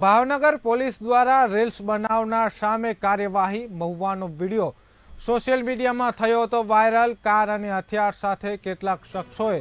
Bhavnagar police દ્વારા reels બનાવનાર સામે કાર્યવાહી, મહુવાનો વીડિયો. સોશિયલ મીડિયામાં થયો હતો વાયરલ, કાર અને હથિયાર સાથે કેટલાક શખ્સોએ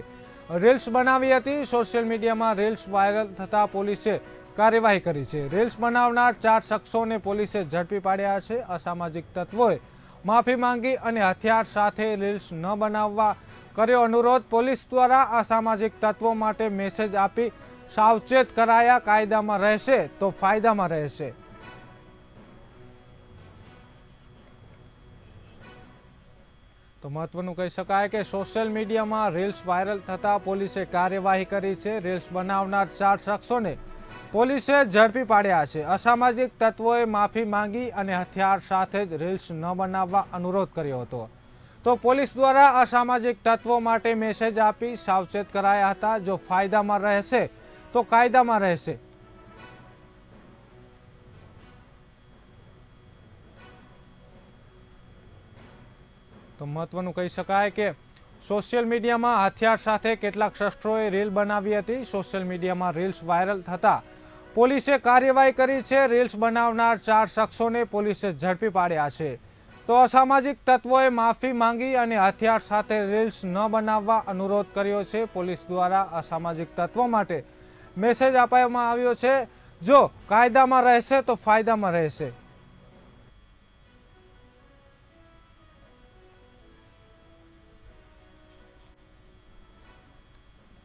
રીલ્સ બનાવી હતી. સોશિયલ મીડિયામાં રીલ્સ વાયરલ થતા પોલીસે કાર્યવાહી કરી છે. રીલ્સ બનાવનાર ચાર શખ્સોને પોલીસે ઝડપી પાડ્યા છે. અસામાજિક તત્વોએ માફી માંગી અને હથિયાર સાથે રીલ્સ ન બનાવવા કર્યો અનુરોધ. પોલીસ દ્વારા અસામાજિક તત્વો માટે મેસેજ આપી સાવચેત કરાયા, કાયદામાં રહેશે તો ફાયદામાં રહેશે. તો મહત્વનું કહી શકાય કે સોશિયલ મીડિયામાં રીલ્સ વાયરલ થતા પોલીસે કાર્યવાહી કરી છે. રીલ્સ બનાવનાર ચાર શખ્સોને પોલીસે ઝડપી પાડ્યા છે. અસામાજિક તત્વોએ માફી માંગી અને હથિયાર સાથે જ રીલ્સ ન બનાવવા અનુરોધ કર્યો હતો. તો પોલીસ દ્વારા અસામાજિક તત્વો માટે મેસેજ આપી સાવચેત કરાયા હતા. જો ફાયદામાં રહેશે તો કાયદામાં રહેશે. તો મહત્વનું કહી શકાય કે સોશિયલ મીડિયામાં હથિયાર સાથે કેટલાક શસ્ત્રોએ રીલ બનાવી હતી. સોશિયલ મીડિયામાં રીલ્સ વાયરલ થતા પોલીસે કાર્યવાહી કરી છે. રીલ્સ બનાવનાર ચાર શખ્સોને પોલીસે ઝડપી પાડ્યા છે. તો અસામાજિક તત્વોએ માફી માંગી અને હથિયાર સાથે રીલ્સ ન બનાવવા અનુરોધ કર્યો છે. પોલીસ દ્વારા અસામાજિક તત્વો માટે મેસેજ અપાવવામાં આવ્યો છે. જો કાયદામાં રહેશે તો ફાયદામાં રહેશે.